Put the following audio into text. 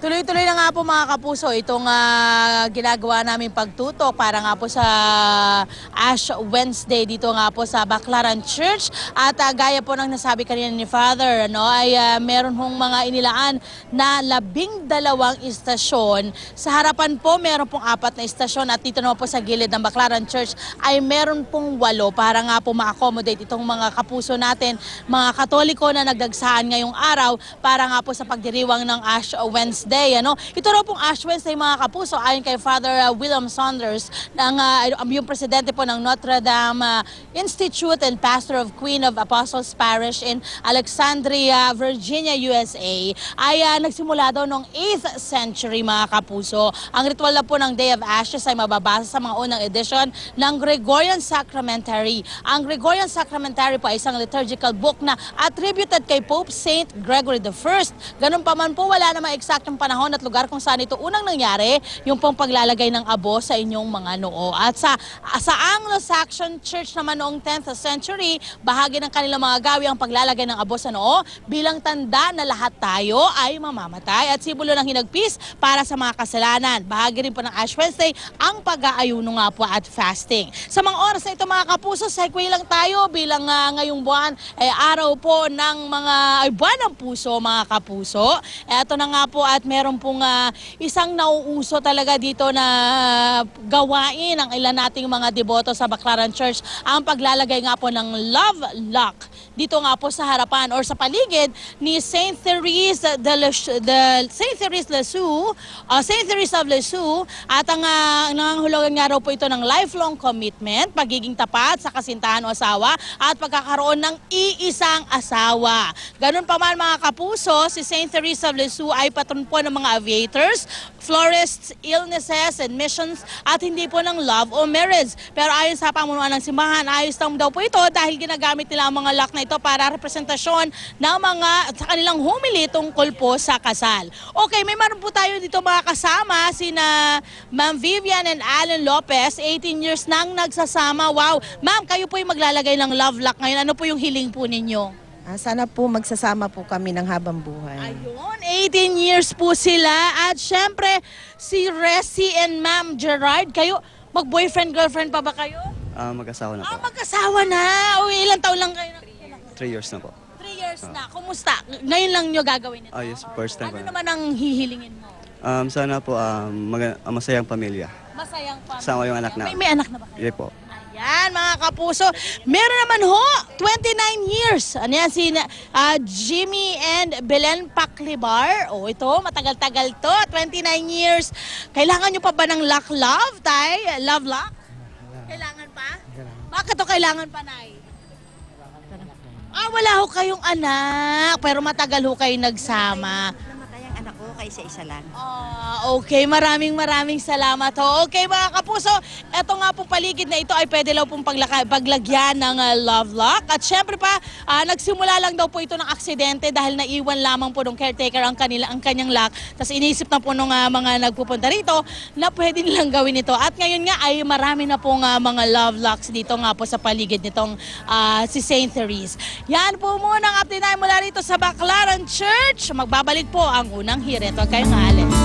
Tuloy-tuloy na nga po mga kapuso itong ah, ginagawa namin pagtutok para nga po sa Ash Wednesday dito nga po sa Baclaran Church. At ah, gaya po ng nasabi kanina ni Father, ano, ay ah, meron hong mga inilaan na labing dalawang istasyon. Sa harapan po, meron pong apat na istasyon at dito naman po sa gilid ng Baclaran Church ay meron pong walo para nga po ma-accommodate itong mga kapuso natin, mga katoliko na nagdagsaan ngayong araw para nga po sa pagdiriwang ng Ash Wednesday. Ano? Ito raw pong Ash Wednesday mga kapuso ayon kay Father uh, William Saunders, ng, uh, yung presidente po ng Notre Dame uh, Institute and pastor of Queen of Apostles Parish in Alexandria, Virginia, USA, ay uh, nagsimula daw noong 8th century mga kapuso. Ang ritual na po ng Day of Ashes ay mababasa sa mga unang edisyon ng Gregorian Sacramentary. Ang Gregorian Sacramentary po ay isang liturgical book na attributed kay Pope Saint Gregory I. Ganun pa man po, wala namang eksaktong panahon at lugar kung saan ito unang nangyari, yung pong paglalagay ng abo sa inyong mga noo. At sa, sa Anglo-Saxon Church naman noong 10th century, bahagi ng kanilang mga gawi ang paglalagay ng abo sa noo bilang tanda na lahat tayo ay mamamatay at simbolo ng hinagpis para sa mga kasalanan. Bahagi rin po ng Ash Wednesday ang pag-aayuno nga po at fasting. Sa mga oras na ito mga kapuso, segue lang tayo bilang ah, ngayong buwan ay araw po ng mga ay buwan ng puso mga kapuso. Eto na nga po at meron pong ah, isang nauuso talaga dito na gawain ng ilan nating mga deboto sa Baclaran Church. Ang paglalagay nga po ng love lock dito nga po sa harapan or sa paligid ni Saint Therese de, Lis- de Saint Therese Lisieux, uh, Saint Therese of Lisieux at ang uh, nangangahulugan nga raw po ito ng lifelong commitment, pagiging tapat sa kasintahan o asawa at pagkakaroon ng iisang asawa. Ganun pa man mga kapuso, si Saint Therese of Lisieux ay patron po ng mga aviators, florists, illnesses, and missions at hindi po ng love o marriage. Pero ayon sa pamunuan ng simbahan, ayos lang daw po ito dahil ginagamit nila ang mga lock na ito para representasyon ng mga sa kanilang humili tungkol po sa kasal. Okay, may meron po tayo dito mga kasama, sina Ma'am Vivian and Alan Lopez, 18 years nang nagsasama. Wow! Ma'am, kayo po yung maglalagay ng love lock ngayon. Ano po yung hiling po ninyo? Ah, sana po magsasama po kami ng habang buhay. Ayun, 18 years po sila. At syempre, si Resi and Ma'am Gerard, kayo, mag-boyfriend-girlfriend pa ba kayo? Ah, mag-asawa na Ah, po. mag-asawa na. O, ilang taon lang kayo? Three years na po. Three years na. Kumusta? Ngayon lang nyo gagawin ito? Ah, yes, first time ko Ano na. naman ang hihilingin mo? Um, sana po um, mag- ah, masayang pamilya. Masayang pamilya. Kasama yung anak na. May, may anak na ba kayo? Yeah po. Ayan, mga kapuso. Meron naman ho, 29 years. Ano yan, si ah, Jimmy and Belen Paclibar. O ito, matagal-tagal to. 29 years. Kailangan nyo pa ba ng lock love, tay? Love lock? Kailangan pa? Bakit to kailangan pa, nay? Ah, wala ho kayong anak, pero matagal ho kayo nagsama. Namatay ang anak ko kaysa isa lang. Ah, okay, maraming maraming salamat ho. Okay mga kapuso, eto nga po paligid na ito ay pwede lang pong paglaka- paglagyan ng ah, love lock. At syempre pa, ah, nagsimula lang daw po ito ng aksidente dahil naiwan lamang po ng caretaker ang, kanila, ang kanyang lock. Tapos inisip na po nung ah, mga nagpupunta rito na pwede nilang gawin ito. At ngayon nga ay marami na pong ah, mga love locks dito nga po sa paligid nitong ah, si St. Therese. Yan po muna ang update namin mula rito sa Baclaran Church. Magbabalik po ang unang hirit. 做干啥嘞？